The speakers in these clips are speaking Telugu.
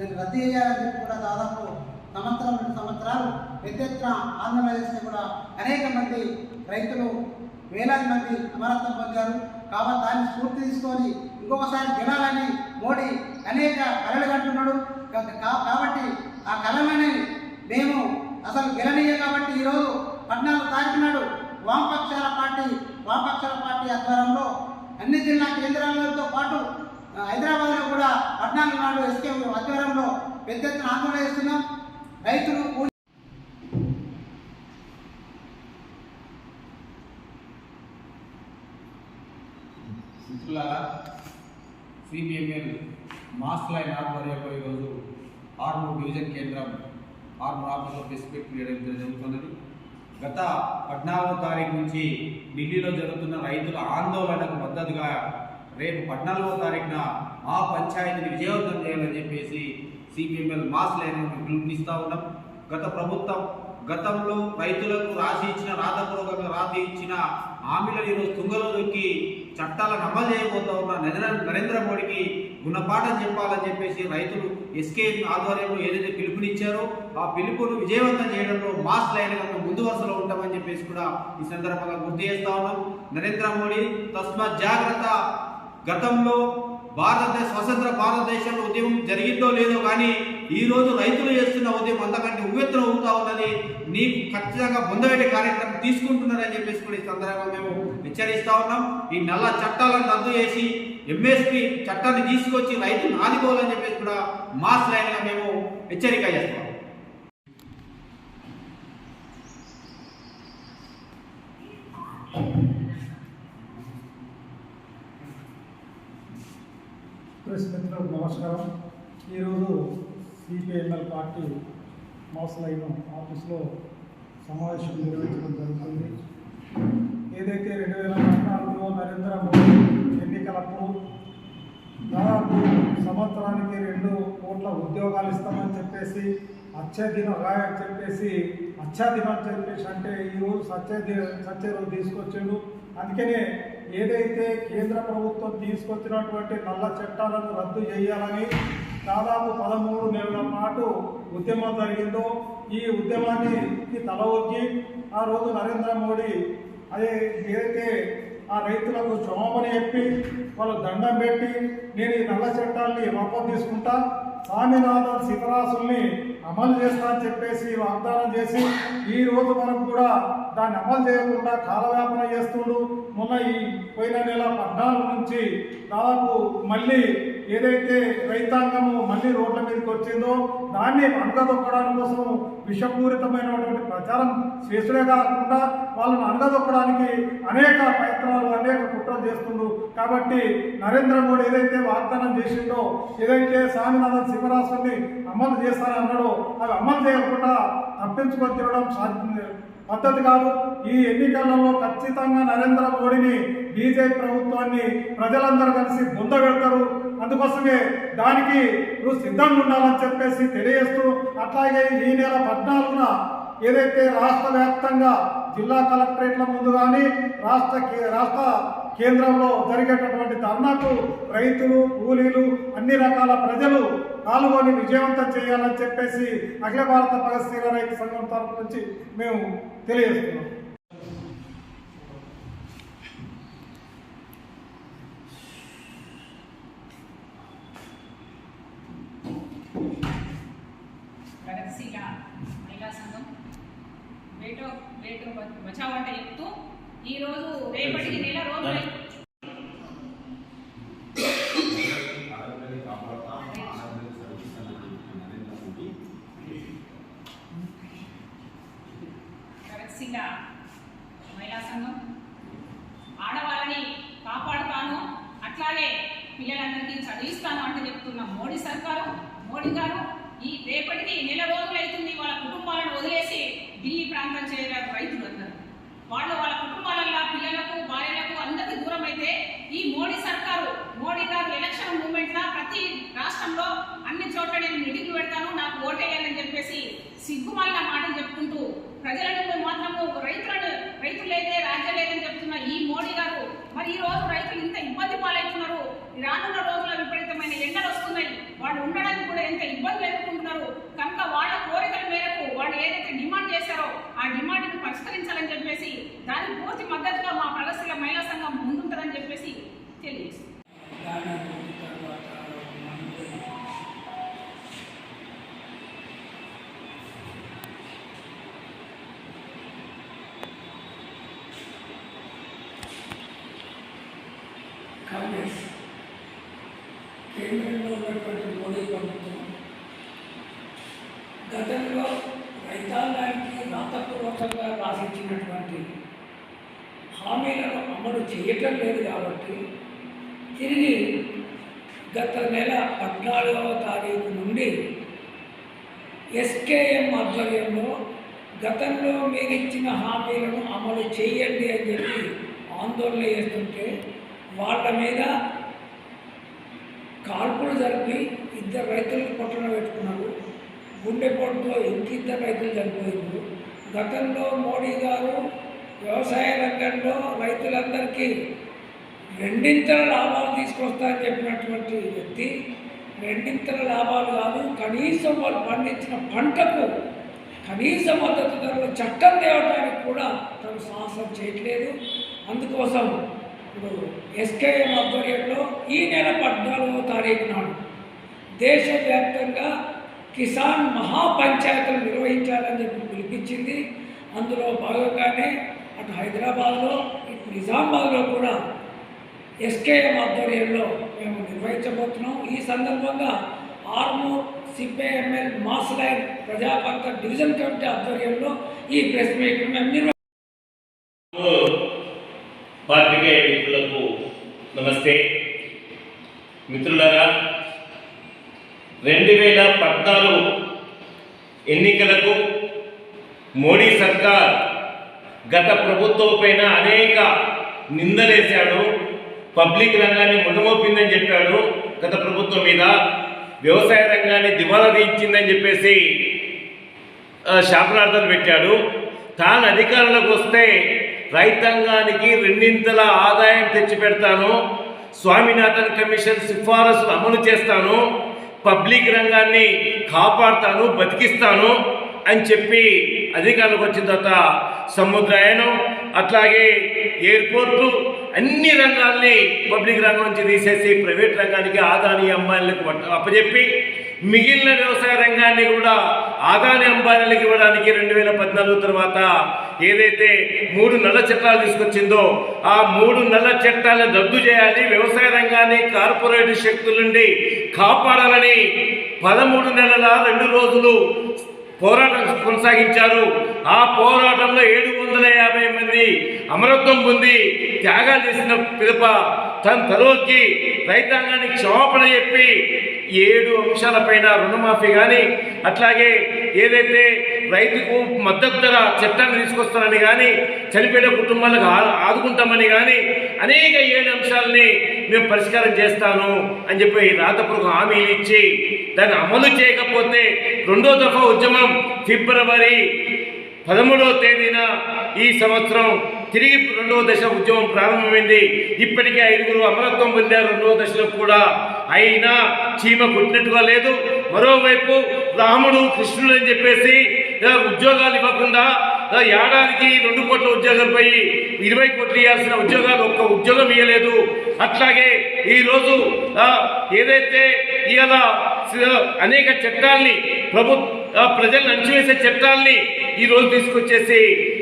దీన్ని రద్దు చేయాలని చెప్పి కూడా దాదాపు సంవత్సరం రెండు సంవత్సరాలు పెద్ద ఎత్తున ఆందోళన చేస్తే కూడా అనేక మంది రైతులు వేలాది మంది అమరత్వం పొందారు. కాబట్టి దాన్ని స్ఫూర్తి తీసుకొని ఇంకొకసారి గెలాలని మోడీ అనేక కళలు కంటున్నాడు కా- కాబట్టి ఆ కళలని మేము అసలు గెలనీయం కాబట్టి ఈరోజు పద్నాలుగు తారీఖు నాడు వామపక్షాల పార్టీ వామపక్షాల పార్టీ ఆధ్వర్యంలో అన్ని జిల్లా కేంద్రాలతో పాటు హైదరాబాద్లో కూడా పద్నాలుగు నాడు ఎస్కే ఆధ్వర్యంలో పెద్ద ఎత్తున ఆందోళన చేస్తున్నాం. రైతులు మిత్రులారా సిబిఎంఎల్ మాస్ లైన్ ఆధ్వర్యంలో ఈరోజు ఆర్మూర్ డివిజన్ కేంద్రం ఆర్మూర్ ఆఫీస్లో ప్రెస్ మీట్ చేయడం జరుగుతున్నది. గత పద్నాలుగో తారీఖు నుంచి ఢిల్లీలో జరుగుతున్న రైతుల ఆందోళనకు మద్దతుగా రేపు పద్నాలుగో తారీఖున ఆ పంచాయతీని విజయవంతం చేయాలని చెప్పేసి సిపిఎంఎల్ మాస్ లైన్ పిలుపునిస్తూ ఉన్నాం. గత ప్రభుత్వం గతంలో రైతులకు రాసి ఇచ్చిన రాతపూర్వకంగా రాసి ఇచ్చిన హామీలను ఈరోజు తుంగలో దొక్కి చట్టాలను అమలు చేయబోతా ఉన్న నరేంద్ర నరేంద్ర మోడీకి గుణపాఠం చెప్పాలని చెప్పేసి రైతులు ఎస్కే ఆధ్వర్యంలో ఏదైతే పిలుపునిచ్చారో ఆ పిలుపును విజయవంతం చేయడంలో మాస్ లైన్గా ముందు వరుసలో ఉంటామని చెప్పేసి కూడా ఈ సందర్భంగా గుర్తు చేస్తా ఉన్నాం. నరేంద్ర మోడీ తస్మాత్ జాగ్రత్త గతంలో భారతదేశ స్వతంత్ర భారతదేశంలో ఉద్యమం జరిగిందో లేదో కానీ ఈ రోజు రైతులు చేస్తున్న ఉద్యమం అంతకంటే ఉవ్వెత్తున అవుతా ఉన్నది. నీకు ఖచ్చితంగా బొందవేటి కార్యక్రమం తీసుకుంటున్నారని చెప్పేసి కూడా ఈ సందర్భంగా మేము హెచ్చరిస్తా ఉన్నాం. ఈ నల్ల చట్టాలను రద్దు చేసి ఎంఎస్పి చట్టాన్ని తీసుకొచ్చి రైతులను ఆదుకోవాలని చెప్పేసి కూడా మాస్ లైన్గా మేము హెచ్చరిక చేస్తాం ప్రెస్ మిత్రులకు నమస్కారం. ఈరోజు సిపిఎంఎల్ పార్టీ మౌస్ ఆఫీస్లో సమావేశం నిర్వహించడం జరుగుతుంది. ఏదైతే రెండు వేల పద్నాలుగులో నరేంద్ర మోడీ ఎన్నికలప్పుడు దాదాపు సంవత్సరానికి రెండు కోట్ల ఉద్యోగాలు ఇస్తామని చెప్పేసి అత్యధిన అని చెప్పేసి అత్యాధినం చెప్పేసి అంటే ఈరోజు సత్య సత్య రోజు తీసుకొచ్చిండు. అందుకనే ఏదైతే కేంద్ర ప్రభుత్వం తీసుకొచ్చినటువంటి నల్ల చట్టాలను రద్దు చేయాలని దాదాపు పదమూడు నెలల పాటు ఉద్యమం జరిగిందో ఈ ఉద్యమాన్ని తల ఒగ్గి ఆ రోజు నరేంద్ర మోడీ అదే ఏదైతే ఆ రైతులకు క్షమాపణ చెప్పి వాళ్ళు దండం పెట్టి నేను ఈ నల్ల చట్టాల్ని వాపసు తీసుకుంటా స్వామినాథన్ శివరాసుల్ని అమలు చేస్తా అని చెప్పేసి వాగ్దానం చేసి ఈ రోజు వరకు కూడా దాన్ని అమలు చేయకుండా కాలవ్యాపన చేస్తుండు. మొన్న ఈ పోయిన నెల పద్నాలుగు నుంచి దాదాపు మళ్ళీ ఏదైతే రైతాంగము మళ్ళీ రోడ్ల మీదకి వచ్చిందో దాన్ని అనగదొక్కడానికి కోసం విషపూరితమైనటువంటి ప్రచారం చేసుడే కాకుండా వాళ్ళని అనగదొక్కడానికి అనేక ప్రయత్నాలు అనేక కుట్రలు చేస్తుండ్రు కాబట్టి నరేంద్ర మోడీ ఏదైతే వాగ్దానం చేసిందో ఏదైతే స్వామినాథన్ శివరాసుని అమలు చేస్తానన్నాడో అవి అమలు చేయకుండా తప్పించుకొని తిరగడం సాధ్యం పద్ధతి కాదు. ఈ ఎన్నికలలో ఖచ్చితంగా నరేంద్ర మోడీని బీజేపీ ప్రభుత్వాన్ని ప్రజలందరూ కలిసి బొందగెడతారు అందుకోసమే దానికి నువ్వు సిద్ధంగా ఉండాలని చెప్పేసి తెలియజేస్తూ అట్లాగే ఈ నెల పద్నాలుగున ఏదైతే రాష్ట్ర వ్యాప్తంగా జిల్లా కలెక్టరేట్ల ముందు కానీ రాష్ట్ర రాష్ట్ర కేంద్రంలో జరిగేటటువంటి ధర్నాకు రైతులు కూలీలు అన్ని రకాల ప్రజలు పాల్గొని విజయవంతం చేయాలని చెప్పేసి అఖిల భారత భగత్ రైతు సంఘం తరఫు నుంచి మేము తెలియజేస్తున్నాం ప్రగతిశీల మహిళా సంఘం వేటో వేటో బచావ్ అంటే చెప్తూ ఈరోజు రేపటికి నెల రోజులు ప్రగతిశీల మహిళా సంఘం ఆడవాళ్ళని కాపాడుతాను అట్లాగే పిల్లలందరికీ చదివిస్తాను అంటే చెప్తున్న మోడీ సర్కారు మోడీ గారు ఈ రేపటికి నెల రోజులు అవుతుంది వాళ్ళ కుటుంబాలను వదిలేసి ఢిల్లీ ప్రాంతం చేరారు రైతులు అందరూ వాళ్ళు వాళ్ళ కుటుంబాలలో పిల్లలకు భార్యలకు అందరికీ దూరం అయితే ఈ మోడీ సర్కారు మోడీ గారు ఎలక్షన్ మూమెంట్ లా ప్రతి రాష్ట్రంలో అన్ని చోట్ల నేను మీటింగ్లు పెడతాను నాకు ఓటేయాలని చెప్పేసి సిగ్గుమాలిన మాటలు చెప్పుకుంటూ ప్రజలను మాత్రము రైతులను రైతులైతే రాజ్యం లేదని చెప్తున్న ఈ మోడీ గారు మరి ఈ రోజు రైతులు ఇంత ఇబ్బంది పాలవుతున్నారు ఈ రానున్న రోజుల్లో విపరీతమైన ఎండలు వస్తున్నాయి వాళ్ళు ఉండడానికి కూడా ఎంత ఇబ్బందులు ఎదుర్కొంటున్నారు. కనుక వాళ్ళ కోరికల మేరకు వాళ్ళు ఏదైతే డిమాండ్ చేశారో ఆ డిమాండ్ని పరిష్కరించాలని చెప్పేసి దానికి పూర్తి మద్దతుగా మా ప్రగతిశీల మహిళా సంఘం ముందుంటుందని చెప్పేసి తెలియజేస్తుంది దాని తర్వాత మనకు కాంగ్రెస్ కేంద్రంలో ఉన్నటువంటి మోడీ ప్రభుత్వం గతంలో రైతాంగానికి రాతపూర్వకంగా రాసిచ్చినటువంటి హామీలను అమలు చేయటం లేదు కాబట్టి తిరిగి గత నెల పద్నాలుగవ తారీఖు నుండి ఎస్కేఎం ఆధ్వర్యంలో గతంలో మీరు ఇచ్చిన హామీలను అమలు చేయండి అని చెప్పి ఆందోళన చేస్తుంటే వాళ్ళ మీద కాల్పులు జరిపి ఇద్దరు రైతులు పట్టున పెట్టుకున్నారు. గుండెపోటుతో ఇంకిద్దరు రైతులు చనిపోయారు గతంలో మోడీ గారు వ్యవసాయ రంగంలో రైతులందరికీ రెండింతల లాభాలు తీసుకొస్తారని చెప్పినటువంటి వ్యక్తి రెండింతల లాభాలు కాదు కనీసం వాళ్ళు పండించిన పంటకు కనీస మద్దతు ధరలు చట్టం తేవడానికి కూడా తను సాహసం చేయట్లేదు. అందుకోసం ఇప్పుడు ఎస్కేఎం ఆధ్వర్యంలో ఈ నెల పద్నాలుగో తారీఖు నాడు దేశవ్యాప్తంగా కిసాన్ మహాపంచాయతీలు నిర్వహించాలని చెప్పి పిలిపించింది. అందులో భాగంగానే అటు హైదరాబాద్లో ఇటు నిజామాబాద్లో కూడా ఎస్కేఎం ఆధ్వర్యంలో మేము నిర్వహించబోతున్నాం. ఈ సందర్భంగా Armoor CPI ML mass line ప్రజాపంత division committee ఆధ్వర్యంలో ఈ ప్రెస్ మీట్ మేము నిర్వహించాం పాత్రికేయ మిత్రులకు నమస్తే. మిత్రులారా రెండు వేల పద్నాలుగు ఎన్నికలకు మోడీ సర్కార్ గత ప్రభుత్వం పైన అనేక నిందలేశాడు. పబ్లిక్ రంగాన్ని మునమోపిందని చెప్పాడు. గత ప్రభుత్వం మీద వ్యవసాయ రంగాన్ని దివాలా తీయించిందని చెప్పేసి శాపనార్థాలు పెట్టాడు. తాను అధికారంలోకి వస్తే రైతాంగానికి రెండింతల ఆదాయం తెచ్చి పెడతాను. స్వామినాథన్ కమిషన్ సిఫారసులు అమలు చేస్తాను. పబ్లిక్ రంగాన్ని కాపాడుతాను బతికిస్తాను అని చెప్పి అధికారులకు వచ్చిన తర్వాత సముద్రాయనం అట్లాగే ఎయిర్పోర్టు అన్ని రంగాల్ని పబ్లిక్ రంగం నుంచి తీసేసి ప్రైవేట్ రంగానికి ఆదాని అంబానీలకు అప్పచెప్పి మిగిలిన వ్యవసాయ రంగాన్ని కూడా ఆదాని అంబానీలకు ఇవ్వడానికి రెండు వేల పద్నాలుగు తర్వాత ఏదైతే మూడు నల్ల చట్టాలు తీసుకొచ్చిందో ఆ మూడు నల్ల చట్టాలను రద్దు చేయాలి వ్యవసాయ రంగాన్ని కార్పొరేట్ శక్తుల నుండి కాపాడాలని పదమూడు నెలల రెండు రోజులు పోరాటం కొనసాగించారు. ఆ పోరాటంలో ఏడు వందల యాభై మంది అమరత్వం పొంది త్యాగాలు చేసిన పిదప తన తరోకి రైతాంగాన్ని క్షమాపణ చెప్పి ఏడు అంశాలపైన రుణమాఫీ కానీ అట్లాగే ఏదైతే రైతుకు మద్దతు ధర చట్టాన్ని తీసుకొస్తానని కానీ చనిపోయిన కుటుంబాలకు ఆ- ఆదుకుంటామని కానీ అనేక ఏడు అంశాలని మేము పరిష్కారం చేస్తాను అని చెప్పి రాతపురకు హామీలు ఇచ్చి దాన్ని అమలు చేయకపోతే రెండో దఫా ఉద్యమం ఫిబ్రవరి పదమూడవ తేదీన ఈ సంవత్సరం తిరిగి రెండవ దశ ఉద్యమం ప్రారంభమైంది. ఇప్పటికే ఐదుగురు అమరత్వం పొందారు. రెండవ దశలో కూడా అయినా చీమ కొట్టినట్టుగా లేదు. మరోవైపు రాముడు కృష్ణుడు అని చెప్పేసి ఉద్యోగాలు ఇవ్వకుండా ఏడాదికి రెండు కోట్ల ఉద్యోగాలు పోయి ఇరవై కోట్లు ఇవ్వాల్సిన ఉద్యోగాలు ఒక్క ఉద్యోగం ఇవ్వలేదు అట్లాగే ఈరోజు ఏదైతే ఇవాళ అనేక చట్టాల్ని ప్రభుత్వ ప్రజలను అణచివేసే చట్టాల్ని ఈ రోజు తీసుకొచ్చేసి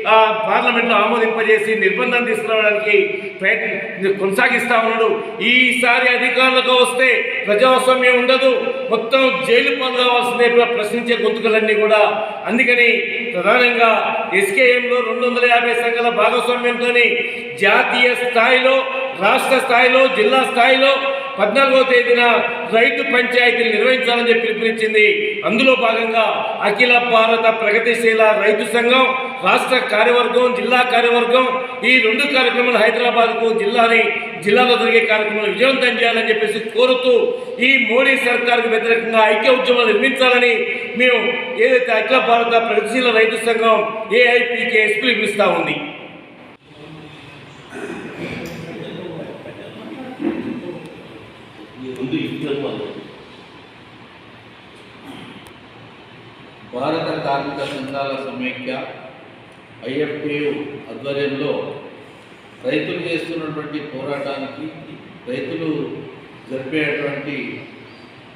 ఆ, పార్లమెంట్లో ఆమోదింపజేసి నిర్బంధం తీసుకురావడానికి ప్రయత్నం కొనసాగిస్తా ఉన్నాడు. ఈసారి అధికారులకు వస్తే ప్రజాస్వామ్యం ఉండదు. మొత్తం జైలు పాలు కావాల్సిందే ప్రశ్నించే గొంతుకలన్నీ కూడా. అందుకని ప్రధానంగా ఎస్కేఎంలో రెండు వందల యాభై సంఘాల భాగస్వామ్యంతో జాతీయ స్థాయిలో రాష్ట్ర స్థాయిలో జిల్లా స్థాయిలో పద్నాలుగో తేదీన రైతు పంచాయతీలు నిర్వహించాలని చెప్పి పిలుపునిచ్చింది. అందులో భాగంగా అఖిల భారత ప్రగతిశీల రైతు సంఘం రాష్ట్ర కార్యవర్గం జిల్లా కార్యవర్గం ఈ రెండు కార్యక్రమాలు హైదరాబాద్కు జిల్లాని జిల్లాలో జరిగే కార్యక్రమాలు విజయవంతం చేయాలని చెప్పేసి కోరుతూ ఈ మోడీ సర్కార్కు వ్యతిరేకంగా ఐక్య ఉద్యమాలు నిర్మించాలని మేము ఏదైతే అఖిల భారత ప్రగతిశీల రైతు సంఘం ఏఐపికేఎస్ పిలుపునిస్తా ఉంది ముందు ఇప్పుడు భారత కార్మిక సంఘాల సమైక్య ఐఎఫ్టియు ఆధ్వర్యంలో రైతులు చేస్తున్నటువంటి పోరాటానికి రైతులు జరిపేటువంటి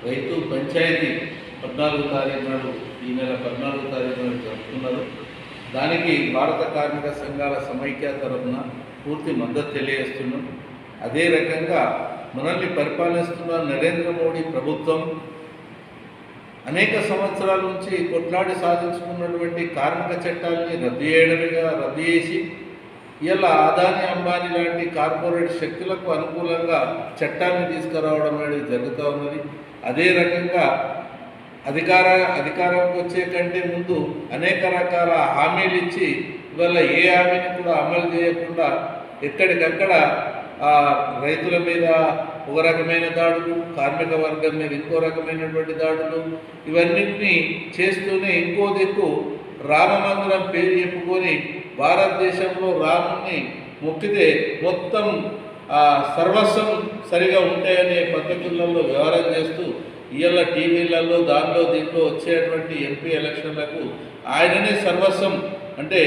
రైతు పంచాయతీ పద్నాలుగు తారీఖు నాడు ఈ నెల పద్నాలుగు తారీఖు నాడు జరుపుతున్నారు. దానికి భారత కార్మిక సంఘాల సమైక్య తరఫున పూర్తి మద్దతు తెలియజేస్తున్నాం. అదే రకంగా మనల్ని పరిపాలిస్తున్న నరేంద్ర మోడీ ప్రభుత్వం అనేక సంవత్సరాల నుంచి కొట్లాడి సాధించుకున్నటువంటి కార్మిక చట్టాలని రద్దు చేయడమేగా రద్దు చేసి ఇలా అదాని అంబానీ లాంటి కార్పొరేట్ శక్తులకు అనుకూలంగా చట్టాన్ని తీసుకురావడం అనేది జరుగుతూ ఉన్నది. అదే రకంగా అధికార అధికారంకి వచ్చే కంటే ముందు అనేక రకాల హామీలు ఇచ్చి ఇవాళ ఏ హామీని కూడా అమలు చేయకుండా ఎక్కడికక్కడ ఆ, రైతుల మీద ఒక రకమైన దాడులు కార్మిక వర్గం మీద ఇంకో రకమైనటువంటి దాడులు ఇవన్నింటినీ చేస్తూనే ఇంకో దిక్కు రామమందిరం పేరు చెప్పుకొని భారతదేశంలో రాముని మొక్కితే మొత్తం ఆ, సర్వస్వం సరిగా ఉంటాయనే పద్ధతులలో వ్యవహారం చేస్తూ ఇవాళ టీవీలలో దానిలో దీంట్లో వచ్చేటువంటి ఎంపీ ఎలక్షన్లకు ఆయననే సర్వస్వం. అంటే